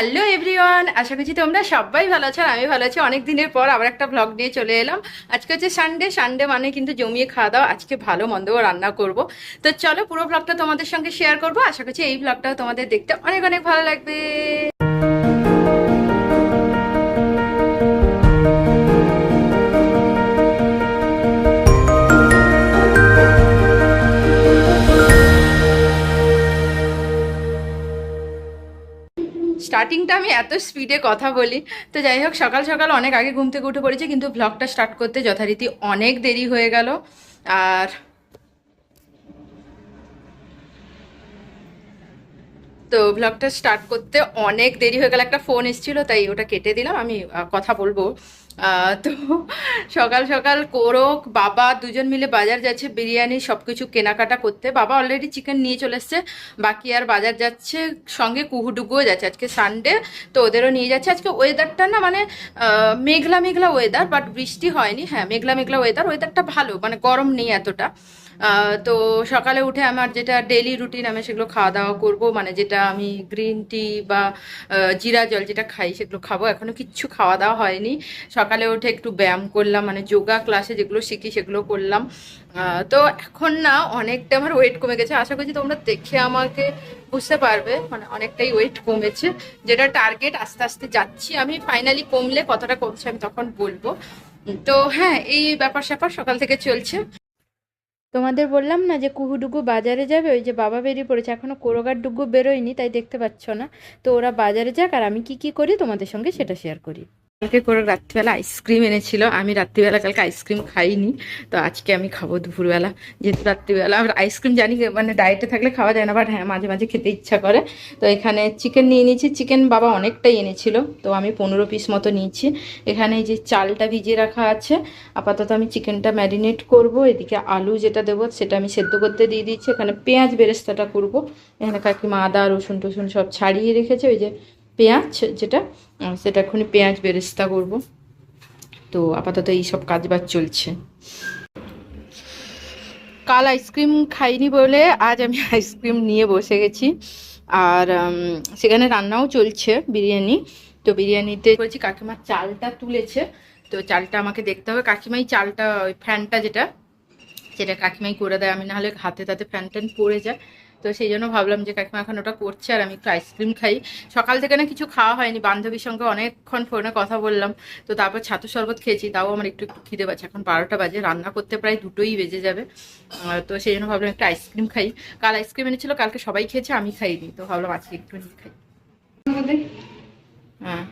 Hello everyone আশা করছি তোমরা সবাই ভালো আছো আর আমি ভালো আছি। অনেক দিনের পর আবার একটা ব্লগ নিয়ে চলে এলাম। আজকে হচ্ছে সানডে সানডে মানে কিন্তু জমিয়ে খাওয়া দাওয়া। আজকে ভালো মন্দ রান্না করব। তো চলো পুরো ব্লগটা তোমাদের সঙ্গে শেয়ার করব। আশা করছি এই ব্লগটাও তোমাদের দেখতে অনেক অনেক ভালো লাগবে। স্টার্টিংটা আমি এত স্পিডে কথা বলি। তো যাই হোক, সকাল সকাল অনেক আগে ঘুম থেকে উঠে পড়েছি, কিন্তু ব্লগটা স্টার্ট করতে যথারীতি অনেক দেরি হয়ে গেল। আর তো ব্লগটা স্টার্ট করতে অনেক দেরি হয়ে গেল। একটা ফোন এসেছিল, তাই ওটা কেটে দিলাম। আমি কথা বলব। তো সকাল সকাল কোরক, বাবা দুজন মিলে বাজার যাচ্ছে, বিরিয়ানি সব কিছু কেনাকাটা করতে। বাবা অলরেডি চিকেন নিয়ে চলে এসছে, বাকি আর বাজার যাচ্ছে, সঙ্গে কুহুডুগুও যাচ্ছে। আজকে সানডে তো ওদেরও নিয়ে যাচ্ছে। আজকে ওয়েদারটা না মানে মেঘলা মেঘলা ওয়েদার বাট বৃষ্টি হয়নি। হ্যাঁ মেঘলা মেঘলা ওয়েদার ওয়েদারটা ভালো মানে গরম নেই এতটা। তো সকালে উঠে আমার যেটা ডেলি রুটিন আমি সেগুলো খাওয়া দাওয়া করব। মানে যেটা আমি গ্রিন টি বা জিরা জল যেটা খাই, সেগুলো খাব। এখনও কিচ্ছু খাওয়া দাওয়া হয়নি। সকালে উঠে একটু ব্যায়াম করলাম মানে যোগা ক্লাসে যেগুলো শিখি, সেগুলো করলাম। তো এখন না অনেকটা আমার ওয়েট কমে গেছে। আশা করছি তোমরা দেখে আমাকে বুঝতে পারবে। মানে অনেকটাই ওয়েট কমেছে। যেটা টার্গেট আস্তে আস্তে যাচ্ছি। আমি ফাইনালি কমলে কতটা কমছে, আমি তখন বলব। তো হ্যাঁ এই ব্যাপার স্যাপার সকাল থেকে চলছে। তোমাদের বললাম না যে কুহুডুগু বাজারে যাবে? ওই যে বাবা বেরিয়ে পড়েছে। এখনও কোরোগার ডুগু বেরোয়নি, তাই দেখতে পাচ্ছ না। তো ওরা বাজারে যাক আর আমি কি কি করি তোমাদের সঙ্গে সেটা শেয়ার করি। কালকে করে রাত্রিবেলা আইসক্রিম এনেছিল। আমি রাত্রিবেলা কালকে আইসক্রিম খাইনি। তো আজকে আমি খাব দুপুরবেলা। যেহেতু রাত্রিবেলা আর আইসক্রিম জানি মানে ডায়েটে থাকলে খাওয়া যায় না বাট হ্যাঁ মাঝে মাঝে খেতে ইচ্ছা করে। তো এখানে চিকেন নিয়ে নিয়েছি। চিকেন বাবা অনেকটাই এনেছিল। তো আমি পনেরো পিস মতো নিয়েছি। এখানে যে চালটা ভিজিয়ে রাখা আছে, আপাতত আমি চিকেনটা ম্যারিনেট করব। এদিকে আলু যেটা দেবো, সেটা আমি সেদ্ধ করতে দিয়ে দিচ্ছি এখানে পেঁয়াজ বেরেস্তাটা করব। এখানে কাকিমা আদা রসুন টসুন সব ছাড়িয়ে রেখেছে। ওই যে পেঁয়াজ, যেটা সেটা এক্ষুনি পেঁয়াজ বেরেস্তা করব। তো আপাতত এই সব কাজ বাজ চলছে। কাল আইসক্রিম খাইনি বলে আজ আমি আইসক্রিম নিয়ে বসে গেছি। আর সেখানে রান্নাও চলছে বিরিয়ানি। তো বিরিয়ানিতে বলছি কাকিমার চালটা তুলেছে। তো চালটা আমাকে দেখতে হবে। কাকিমাই চালটা, ওই ফ্যানটা যেটা, সেটা কাকিমাই করে দেয়। আমি নাহলে হাতে তাতে ফ্যান ট্যান পড়ে যায়। তো সেই জন্য ভাবলাম যে কাকিমা এখন ওটা করছে আর আমি একটু আইসক্রিম খাই। সকাল থেকে না কিছু খাওয়া হয়নি, বান্ধবীর সঙ্গে অনেকক্ষণ ফোনে কথা বললাম। তো তারপর ছাতু শরবত খেয়েছি, তাও আমার একটু একটু খিদে পাচ্ছে। এখন বারোটা বাজে, রান্না করতে প্রায় দুটোই বেজে যাবে। তো সেই জন্য ভাবলাম একটু আইসক্রিম খাই। কাল আইসক্রিম এনেছিল, কালকে সবাই খেয়েছে, আমি খাইনি। তো ভাবলাম আজকে একটু নিয়ে খাই। হ্যাঁ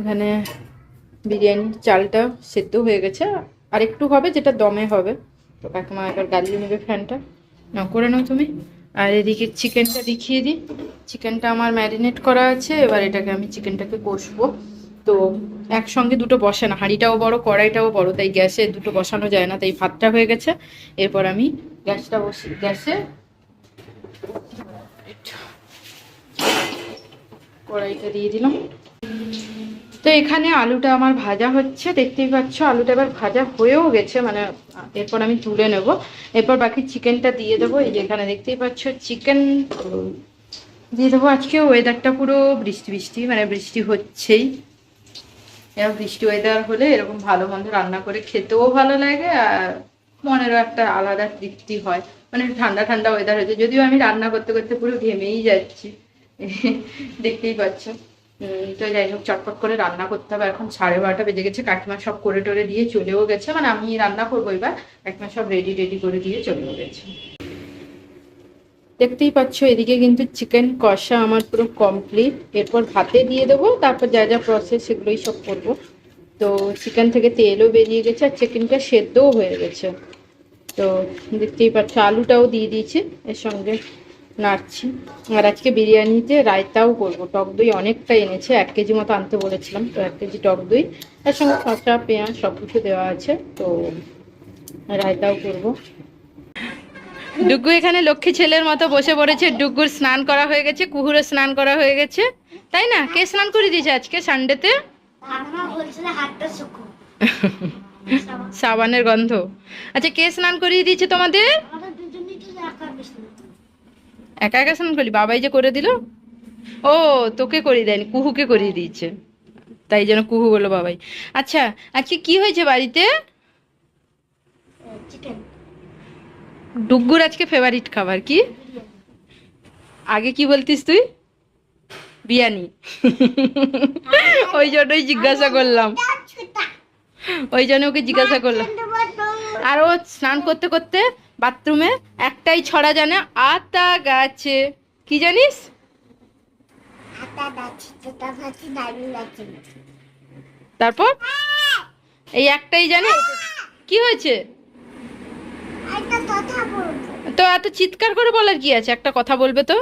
এখানে বিরিয়ানি, চালটা সেদ্ধ হয়ে গেছে। আর একটু হবে, যেটা দমে হবে। তো কাকিমা এবার গালিয়ে নেবে ফ্যানটা। না করে নাও তুমি। আর এদিকে চিকেনটা দেখিয়ে দিই। চিকেনটা আমার ম্যারিনেট করা আছে, এবার এটাকে আমি চিকেনটাকে কষবো। তো একসঙ্গে দুটো বসে না, হাঁড়িটাও বড়, কড়াইটাও বড়, তাই গ্যাসে দুটো বসানো যায় না, তাই ভাতটা হয়ে গেছে। এরপর আমি গ্যাসটা বসি, গ্যাসে কড়াইটা দিয়ে দিলাম। তো এখানে আলুটা আমার ভাজা হচ্ছে, দেখতেই পাচ্ছ আলুটা এবার ভাজা হয়েও গেছে মানে এরপর আমি তুলে নেব। এরপর বাকি চিকেনটা দিয়ে দেবো, এই যে এখানে দেখতেই পাচ্ছ চিকেন দিয়ে দেবো। আজকে ওয়েদারটা পুরো বৃষ্টি বৃষ্টি মানে বৃষ্টি হচ্ছেই। এরকম বৃষ্টি ওয়েদার হলে এরকম ভালো মন্দ রান্না করে খেতেও ভালো লাগে, আর মনেরও একটা আলাদা তৃপ্তি হয়। মানে ঠান্ডা ঠান্ডা ওয়েদার হয়েছে যদিও আমি রান্না করতে করতে পুরো ঘেমেই যাচ্ছি। দেখতেই পাচ্ছ। তো যাই হোক, চটপট করে রান্না করতে হবে। এখন সাড়ে বারোটা বেজে গেছে, কাকিমা সব করে টরে দিয়ে চলেও গেছে। মানে আমি রান্না করব এবার, কাকিমা সব রেডি রেডি করে দিয়ে চলেও গেছে। দেখতেই পাচ্ছ, এদিকে কিন্তু চিকেন কষা আমার পুরো কমপ্লিট এরপর ভাতে দিয়ে দেবো, তারপর যা যা প্রসেস সেগুলোই সব করব। তো চিকেন থেকে তেলও বেরিয়ে গেছে, আর চিকেনটা সেদ্ধও হয়ে গেছে। তো দেখতেই পাচ্ছ, আলুটাও দিয়ে দিয়েছি, এর সঙ্গে নাড়ছি। আর আজকে বিরিয়ানিতে রায়তাও করব। টক দই অনেকটা এনেছে এক কেজি মতো আনতে বলেছিলাম তো এক কেজি টক দই। তার সঙ্গে কাঁচা পেঁয়াজ সব কিছু দেওয়া আছে তো রায়তাও করব। ডুগ্গু এখানে লক্ষ্মী ছেলের মতো বসে পড়েছে। ডুগুর স্নান করা হয়ে গেছে কুহুরও স্নান করা হয়ে গেছে। তাই না? কে স্নান করে দিয়েছে আজকে সানডেতে? সাবানের গন্ধ। আচ্ছা কে স্নান করিয়ে দিয়েছে তোমাদের? একা একা স্নান করলি? বাবাই যে করে দিল? ও তোকে করিয়ে দেয়নি কুহুকে করিয়ে দিয়েছে। তাই জন্য কুহু বলল বাবাই। আচ্ছা আজকে কি হয়েছে বাড়িতে? ডুগ্গুর আজকে ফেভারিট খাবার কি? আগে কি বলতিস তুই? বিরিয়ানি। ওই জন্যই জিজ্ঞাসা করলাম। ওই জন্য ওকে জিজ্ঞাসা করলাম। আর ও স্নান করতে করতে বাথরুমে একটাই ছড়া জানে আতা গাছে। কি জানিস? তারপর? এই একটাই জানে? কি হয়েছে? তো এত চিৎকার করে বলার কি আছে? একটা কথা বলবে তো।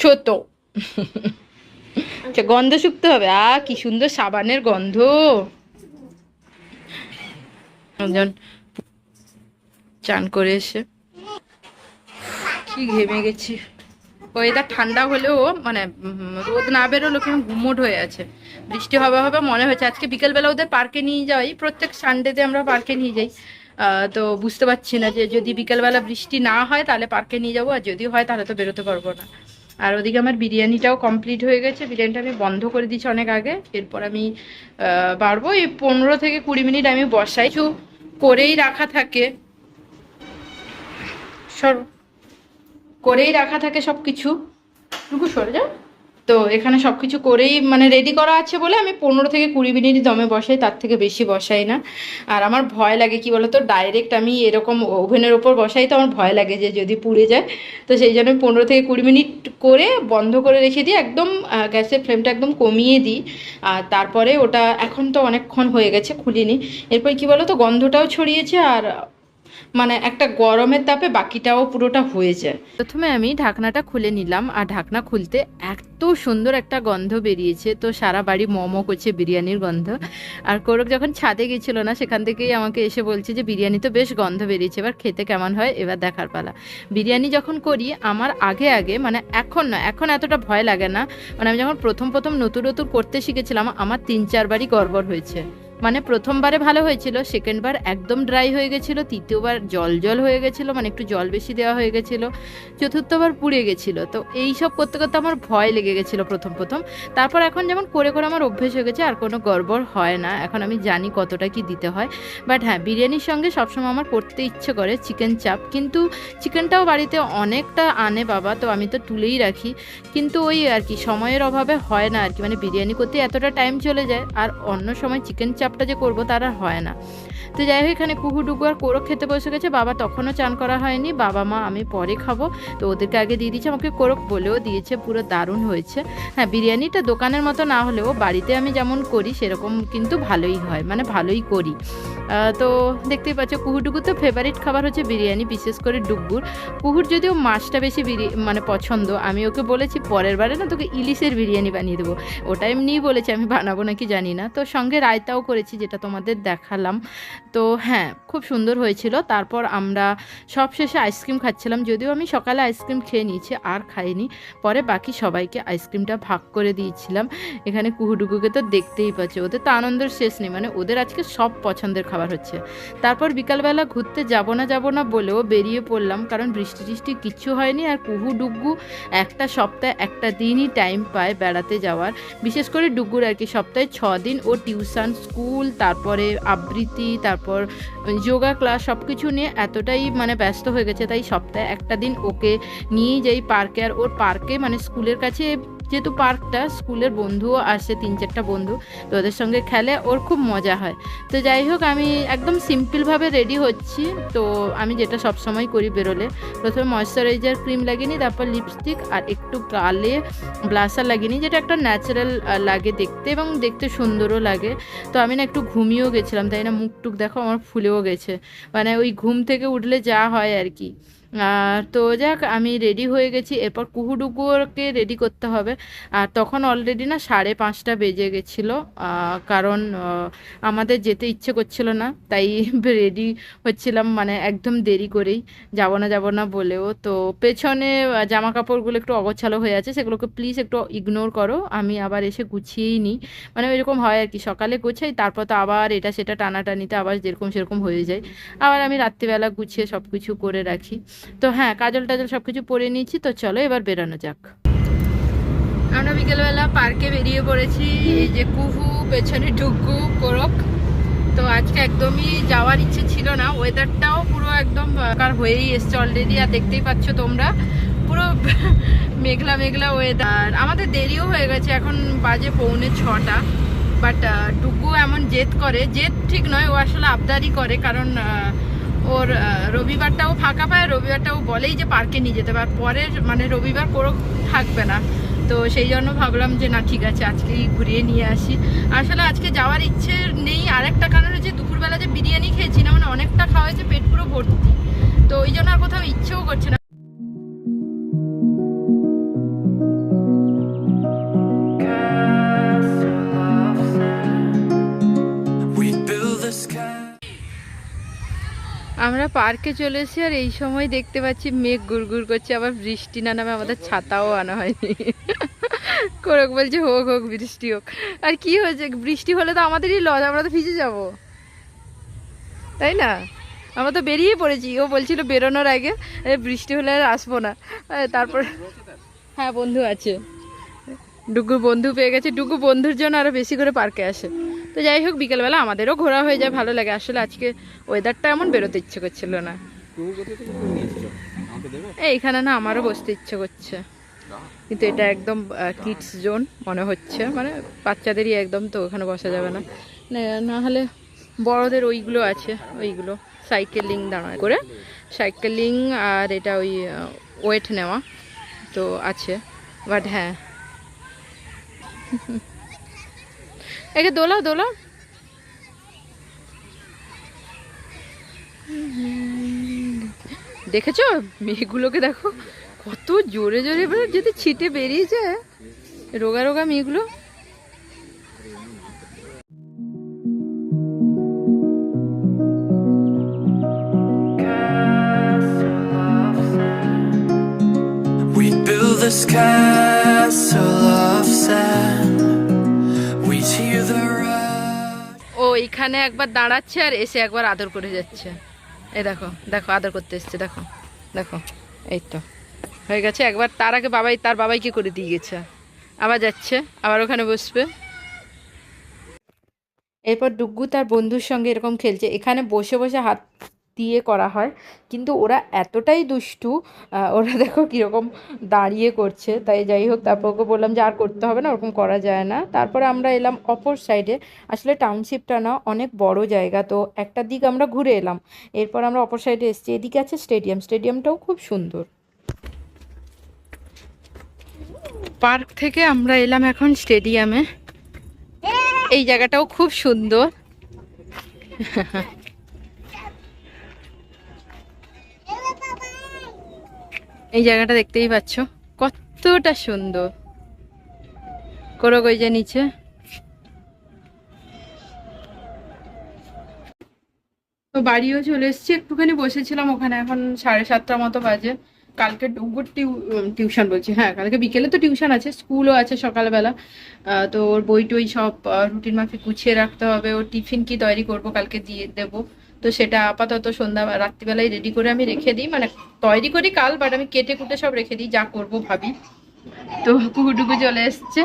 ছোট। আচ্ছা গন্ধ শুকতে হবে। আ কি সুন্দর সাবানের গন্ধ। একজন চান করে এসে কি ঘেমে গেছি। ওয়েদার ঠান্ডা হলেও মানে রোদ না বেরোলো কেমন গুমোট হয়ে আছে। বৃষ্টি হবে হবে মনে হচ্ছে আজকে বিকেলবেলা ওদের পার্কে নিয়ে যাই। প্রত্যেক সানডেতে আমরা পার্কে নিয়ে যাই। তো বুঝতে পারছি না যে যদি বিকেলবেলা বৃষ্টি না হয় তাহলে পার্কে নিয়ে যাব, আর যদি হয় তাহলে তো বেরোতে পারব না। আর ওদিকে আমার বিরিয়ানিটাও কমপ্লিট হয়ে গেছে। বিরিয়ানিটা আমি বন্ধ করে দিচ্ছি অনেক আগে। এরপর আমি বাড়বো। এই পনেরো থেকে কুড়ি মিনিট আমি বসাই। কিছু করেই রাখা থাকে। সর। করেই রাখা থাকে সব কিছু টুকু সরে যাও। তো এখানে সব কিছু করেই মানে রেডি করা আছে বলে আমি পনেরো থেকে কুড়ি মিনিট দমে বসাই, তার থেকে বেশি বসাই না। আর আমার ভয় লাগে কি বলতো ডাইরেক্ট আমি এরকম ওভেনের ওপর বসাই তো আমার ভয় লাগে যে যদি পুড়ে যায়। তো সেই জন্য পনেরো থেকে কুড়ি মিনিট করে বন্ধ করে রেখে দিই একদম গ্যাসের ফ্লেমটা একদম কমিয়ে দিই। আর তারপরে ওটা এখন তো অনেকক্ষণ হয়ে গেছে খুলিনি। এরপর কি বলো তো গন্ধটাও ছড়িয়েছে আর মানে একটা গরমের তাপে বাকিটাও পুরোটা হয়ে যায়। প্রথমে আমি ঢাকনাটা খুলে নিলাম, আর ঢাকনা খুলতে এত সুন্দর একটা গন্ধ বেরিয়েছে, তো সারা বাড়ি মোমো করছে বিরিয়ানির গন্ধ। আর কোরক যখন ছাদে গেছিল না, সেখান থেকেই আমাকে এসে বলছে যে, বিরিয়ানি তো বেশ গন্ধ বেরিয়েছে, এবার খেতে কেমন হয়? এবার দেখার পালা। বিরিয়ানি যখন করি, আমার আগে আগে মানে এখন না, এখন এতটা ভয় লাগে না। মানে আমি যখন প্রথম প্রথম নতুন নতুন করতে শিখেছিলাম, আমার তিন চারবারই গড়বড় হয়েছে। মানে প্রথমবারে ভালো হয়েছিল সেকেন্ডবার একদম ড্রাই হয়ে গেছিল, তৃতীয়বার জল জল হয়ে গেছিল মানে একটু জল বেশি দেওয়া হয়ে গেছিল, চতুর্থবার পুড়ে গেছিল। তো এই সব করতে করতে আমার ভয় লেগে গেছিল প্রথম প্রথম। তারপর এখন যেমন করে করে আমার অভ্যেস হয়ে গেছে, আর কোনো গড়বড় হয় না। এখন আমি জানি কতটা কি দিতে হয়। বাট হ্যাঁ বিরিয়ানির সঙ্গে সবসময় আমার করতে ইচ্ছে করে চিকেন চাপ কিন্তু চিকেনটাও বাড়িতে অনেকটা আনে বাবা, তো আমি তো তুলেই রাখি। কিন্তু ওই আর কি, সময়ের অভাবে হয় না আর কি মানে বিরিয়ানি করতে এতটা টাইম চলে যায়, আর অন্য সময় চিকেন চাপটা যে করব তার আর হয় না। তো যাই হোক, এখানে কুহু আর কোরক খেতে বসে গেছে। বাবা তখনও চান করা হয়নি। বাবা মা, আমি পরে খাব। তো ওদেরকে আগে দিয়ে দিয়েছে। আমাকে কোরক বলেও দিয়েছে, পুরো দারুণ হয়েছে। হ্যাঁ বিরিয়ানিটা দোকানের মতো না হলেও বাড়িতে আমি যেমন করি, সেরকম কিন্তু ভালোই হয়। মানে ভালোই করি। তো দেখতেই পাচ্ছ কুহুটুকু তো ফেভারিট খাবার হচ্ছে বিরিয়ানি, বিশেষ করে ডুগ্গুর কুহুর যদিও মাছটা বেশি মানে পছন্দ, আমি ওকে বলেছি পরের বারে না তোকে ইলিশের বিরিয়ানি বানিয়ে দেবো। ওটা এমনিই বলেছি, আমি বানাবো নাকি জানি না। তো সঙ্গে রায়তাও করেছি, যেটা তোমাদের দেখালাম। তো হ্যাঁ খুব সুন্দর হয়েছিল। তারপর আমরা সব শেষে আইসক্রিম খাচ্ছিলাম, যদিও আমি সকালে আইসক্রিম খেয়ে নিয়েছি, আর খাইনি। পরে বাকি সবাইকে আইসক্রিমটা ভাগ করে দিয়েছিলাম। এখানে কুহুডুকুকে তো দেখতেই পাচ্ছে, ওদের তো আনন্দের শেষ নেই মানে ওদের আজকে সব পছন্দের খাবার। হচ্ছে। তারপর বিকালবেলা ঘুরতে যাব না যাব না বলেও বেরিয়ে পড়লাম, কারণ বৃষ্টি টিষ্টি কিচ্ছু হয়নি আর কুহু ডুগ্গু একটা সপ্তাহে একটা দিনই টাইম পায় বেড়াতে যাওয়ার। বিশেষ করে ডুগ্গুর আর কি, সপ্তাহে ছ দিন ও টিউশন স্কুল তারপরে আবৃত্তি, তারপর যোগা ক্লাস সব কিছু নিয়ে এতটাই মানে ব্যস্ত হয়ে গেছে, তাই সপ্তাহে একটা দিন ওকে নিয়ে যাই পার্কে আর ওর পার্কে মানে স্কুলের কাছে যেহেতু পার্কটা, স্কুলের বন্ধুও আসে, তিন চারটা বন্ধু, তো ওদের সঙ্গে খেলে ওর খুব মজা হয়। তো যাই হোক, আমি একদম সিম্পলভাবে রেডি হচ্ছি। তো আমি যেটা সব সময় করি বেরোলে, প্রথমে ময়শ্চারাইজার ক্রিম লাগিয়ে নিই, তারপর লিপস্টিক আর একটু গালে ব্লাসার লাগিয়ে নিই, যেটা একটা ন্যাচারাল লাগে দেখতে এবং দেখতে সুন্দরও লাগে। তো আমি না একটু ঘুমিয়েও গেছিলাম, তাই না মুখ টুক দেখো আমার ফুলেও গেছে। মানে ওই ঘুম থেকে উঠলে যা হয় আর কি। তো যাক, আমি রেডি হয়ে গেছি। এরপর কুহুডুকুকে রেডি করতে হবে। আর তখন অলরেডি না সাড়ে পাঁচটা বেজে গেছিল। কারণ আমাদের যেতে ইচ্ছে করছিল না, তাই রেডি হচ্ছিলাম মানে একদম দেরি করেই। যাব না যাব না বলেও। তো পেছনে জামা কাপড়গুলো একটু অগোছালো হয়ে আছে, সেগুলোকে প্লিজ একটু ইগনোর করো। আমি আবার এসে গুছিয়েই নিই। মানে ওইরকম হয় আর কি, সকালে গোছাই, তারপর তো আবার এটা সেটা টানাটানিতে আবার যেরকম সেরকম হয়ে যায়। আবার আমি রাত্রিবেলা গুছিয়ে সব কিছু করে রাখি। তো হ্যাঁ কাজল টাজল সব কিছু পরে নিয়েছি, তো চলো এবার বেরোনো যাক। আমরা বিকেলবেলা পার্কে বেরিয়ে পড়েছি যে কুহু, পেছনে ডুগু কোরক। তো আজকে একদমই যাওয়ার ইচ্ছে ছিল না ওয়েদারটাও পুরো একদম কার হয়েই এসছে অলরেডি আর দেখতেই পাচ্ছ তোমরা, পুরো মেঘলা মেঘলা ওয়েদার আমাদের দেরিও হয়ে গেছে, এখন বাজে পৌনে ছটা বাট ডুগু এমন জেদ করে, জেদ ঠিক নয়, ও আসলে আবদারই করে, কারণ ওর রবিবারটাও ফাঁকা পায়, রবিবারটাও বলেই যে পার্কে নিয়ে যেতে পারে পরের মানে রবিবার কোনো থাকবে না। তো সেই জন্য ভাবলাম যে না, ঠিক আছে, আজকেই ঘুরিয়ে নিয়ে আসি। আসলে আজকে যাওয়ার ইচ্ছে নেই। আর একটা কারণ হচ্ছে দুপুরবেলা যে বিরিয়ানি খেয়েছি, না মানে অনেকটা খাওয়া হয়েছে, পেট পুরো ভর্তি। তো ওই জন্য আর কোথাও ইচ্ছেও করছে না। আমরা পার্কে চলে এসেছি আর এই সময় দেখতে পাচ্ছি মেঘ গুড়গুড় করছে, আবার বৃষ্টি না নামে আমাদের ছাতাও আনা হয়নি। কোরক বলছে, হোক হোক, বৃষ্টি হোক। আর কি হয়েছে? বৃষ্টি হলে তো আমাদেরই লজ, আমরা তো ভিজে যাব। তাই না? আমরা তো বেরিয়ে পড়েছি। ও বলছিল বেরোনোর আগে বৃষ্টি হলে আর আসব না। তারপর হ্যাঁ বন্ধু আছে। ডুগু বন্ধু পেয়ে গেছে। ডুগু বন্ধুর জন্য আরও বেশি করে পার্কে আসে। তো যাই হোক, বিকেলবেলা আমাদেরও ঘোরা হয়ে যায়, ভালো লাগে। আসলে আজকে ওয়েদারটা এমন বেরোতে ইচ্ছে করছিল না। এইখানে না আমারও বসতে ইচ্ছে করছে। কিন্তু এটা একদম কিডস জোন মনে হচ্ছে। মানে বাচ্চাদেরই একদম তো ওখানে বসা যাবে না। না- না হলে বড়দের ওইগুলো আছে, ওইগুলো সাইকেলিং দাঁড়ায় করে। সাইকেলিং আর এটা ওই ওয়েট নেওয়া তো আছে। বাট হ্যাঁ। একে দোলাও দোলাও দেখেছ? মেয়েগুলোকে দেখো, কত জোরে জোরে যদি ছিটে বেরিয়ে যায় রোগা রোগা মেয়েগুলো। This castle rush. ও এখানে একবার দাঁড়াচ্ছে আর এসে একবার আদর করে যাচ্ছে। এই দেখো দেখো, আদর করতে এসছে, দেখো দেখো, এই তো। হয়ে গেছে, একবার তার আগে বাবাই, তার বাবাইকে করে দিয়ে গেছে। আবার যাচ্ছে, আবার ওখানে বসবে। এরপর ডুগ্গু তার বন্ধুর সঙ্গে এরকম খেলছে। এখানে বসে বসে হাত দিয়ে করা হয়। কিন্তু ওরা এতটাই দুষ্টু ওরা দেখো কীরকম দাঁড়িয়ে করছে। তাই যাই হোক, তারপর ওকে বললাম যে আর করতে হবে না, ওরকম করা যায় না। তারপরে আমরা এলাম অপর সাইডে আসলে টাউনশিপটা না অনেক বড় জায়গা, তো একটা দিক আমরা ঘুরে এলাম। এরপর আমরা অপর সাইডে এসেছি। এদিকে আছে স্টেডিয়াম স্টেডিয়ামটাও খুব সুন্দর। পার্ক থেকে আমরা এলাম এখন স্টেডিয়ামে এই জায়গাটাও খুব সুন্দর। এই জায়গাটা দেখতেই পাচ্ছ। কতটা সুন্দর। করো যে নিচে। তো বাড়িও চলে এসেছি, একটুখানি বসেছিলাম ওখানে, এখন সাড়ে সাতটার মতো বাজে। কালকে ডুগুর টিউশন বলছি হ্যাঁ কালকে বিকেলে তো টিউশন আছে, স্কুলও আছে সকালবেলা। তো ওর বই টই সব রুটিন মাফিক গুছিয়ে রাখতে হবে, ওর টিফিন কি তৈরি করব, কালকে দিয়ে দেব। তো সেটা আপাতত সন্ধ্যা, রাত্রিবেলায় রেডি করে আমি রেখে দিই। মানে তৈরি করি কাল বাট আমি কেটে কুটে সব রেখে দিই, যা করব ভাবি। তো কুকুটুকু চলে এসছে,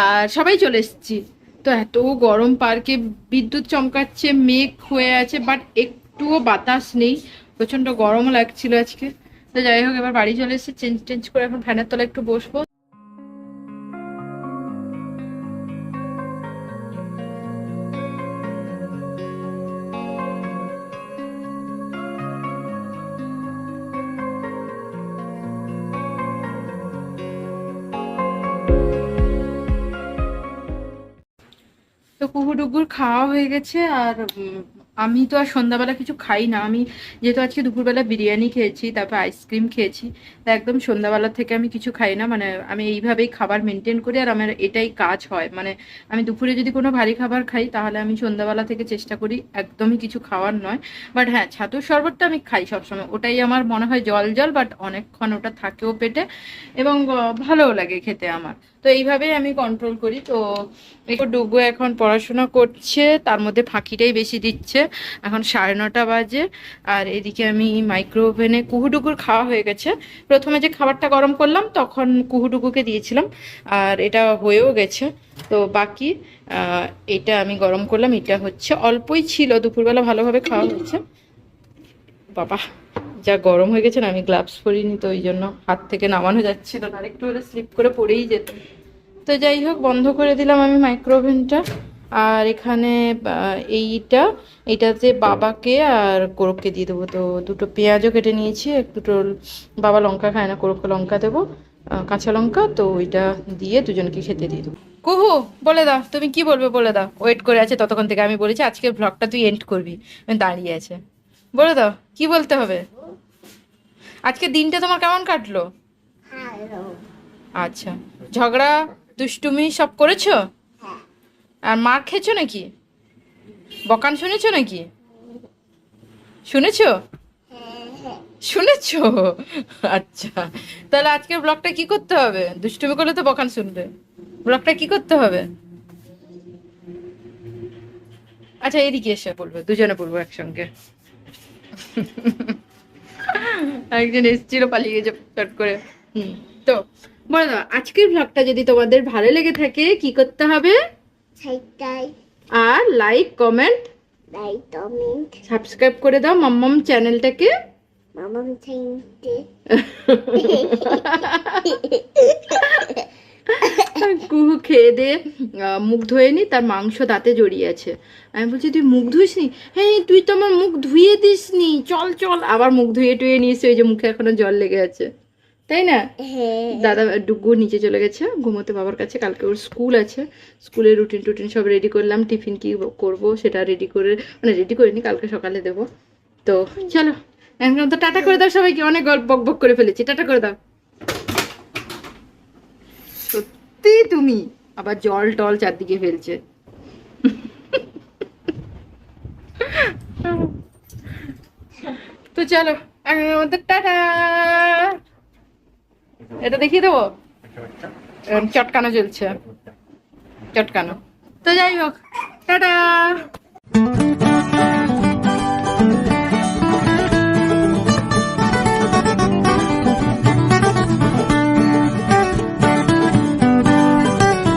আর সবাই চলে এসছি। তো এত গরম, পার্কে বিদ্যুৎ চমকাচ্ছে, মেঘ হয়ে আছে বাট একটুও বাতাস নেই। প্রচণ্ড গরমও লাগছিল আজকে। তো যাই হোক, এবার বাড়ি চলে এসেছে চেঞ্জ টেঞ্জ করে এখন ফ্যানের তলায় একটু বসবো। কুকুরটুকুর খাওয়া হয়ে গেছে আর আমি তো আর সন্ধ্যাবেলা কিছু খাই না। আমি যেহেতু আজকে দুপুরবেলা বিরিয়ানি খেয়েছি, তারপর আইসক্রিম খেয়েছি, তা একদম সন্ধ্যাবেলা থেকে আমি কিছু খাই না। মানে আমি এইভাবেই খাবার মেনটেন করি আর আমার এটাই কাজ হয়। মানে আমি দুপুরে যদি কোনো ভারী খাবার খাই, তাহলে আমি সন্ধ্যাবেলা থেকে চেষ্টা করি একদমই কিছু খাওয়ার নয়। বাট হ্যাঁ ছাতুর শরবতটা আমি খাই সবসময়। ওটাই আমার মনে হয় জল জল, বাট অনেকক্ষণ ওটা থাকেও পেটে এবং ভালোও লাগে খেতে আমার। তো এইভাবেই আমি কন্ট্রোল করি। তো একটু ডুগু এখন পড়াশোনা করছে, তার মধ্যে ফাঁকিটাই বেশি দিচ্ছে। এখন সাড়ে নটা বাজে, আর এদিকে আমি মাইক্রো ওভেনে কুহুডুগুর খাওয়া হয়ে গেছে। প্রথমে যে খাবারটা গরম করলাম, তখন কুহুডুগুকে দিয়েছিলাম, আর এটা হয়েও গেছে। তো বাকি এটা আমি গরম করলাম, এটা হচ্ছে, অল্পই ছিল, দুপুরবেলা ভালোভাবে খাওয়া হয়েছে। বাবা। যা গরম হয়ে গেছে না, আমি গ্লাভস পরিনি তো, ওই জন্য হাত থেকে নামানো যাচ্ছিল না একটু হলে স্লিপ করে পড়েই যেত তো যাই হোক, বন্ধ করে দিলাম আমি মাইক্রোওভেনটা আর এখানে এইটা এটাতে বাবাকে আর কোরককে দিয়ে দেবো। তো দুটো পেঁয়াজও কেটে নিয়েছি, এক দুটো বাবা লঙ্কা খায় না, কোরককে লঙ্কা দেবো কাঁচা লঙ্কা, তো ওইটা দিয়ে দুজনকে খেতে দিয়ে দেবো। কুহু, বলে দাও, তুমি কি বলবে, বলে দাও। ওয়েট করে আছে, ততক্ষণ থেকে আমি বলেছি, আজকের ব্লগটা তুই এন্ড করবি। দাঁড়িয়ে আছে। বলে দাও। কি বলতে হবে? আজকে দিনটা তোমার কেমন কাটলো? আচ্ছা ঝগড়া, দুষ্টুমি সব করেছ? আর মার খেয়েছো নাকি? বকান শুনেছো নাকি? শুনেছো? শুনেছো? আচ্ছা তাহলে আজকের ব্লগটা কি করতে হবে? দুষ্টুমি করলে তো বকান শুনবে। ব্লগটা কি করতে হবে? আচ্ছা এদিকে এসে বলবে, দুজনে বলব একসঙ্গে। একজন এসেছিল পালিয়ে গেছে চট করে। হুম। তো বলে দাও আজকের ব্লগটা যদি তোমাদের ভালো লেগে থাকে কি করতে হবে? আর লাইক কমেন্ট কমেন্ট সাবস্ক্রাইব করে দাও মাম্মাম চ্যানেলটাকে। মামাম থ্যাংক কুহু খেয়ে দিয়ে মুখ ধুয়ে নি তার মাংস দাঁতে জড়িয়ে আছে। আমি বলছি তুই মুখ ধুইস নি হ্যাঁ তুই তো আমার মুখ ধুয়ে দিস নি চল চল। আবার মুখ ধুয়ে টুয়ে নিয়েছে ওই যে মুখে এখনও জল লেগে আছে। তাই না? হ্যাঁ। দাদা ডুগু নিচে চলে গেছে ঘুমোতে বাবার কাছে কালকে ওর স্কুল আছে। স্কুলের রুটিন টুটিন সব রেডি করলাম টিফিন কি করব সেটা রেডি করে মানে রেডি করে করিনি কালকে সকালে দেবো। তো চলো এখন তো টাটা করে দাও সবাইকে অনেক গল্প বক বক করে ফেলেছি টাটা করে দাও। সত্যি তুমি। আবার জল টল চারদিকে ফেলছে। তো চলো টাটা। এটা দেখিয়ে দেবো? চটকানো চলছে চটকানো। তো যাই হোক, টাটা।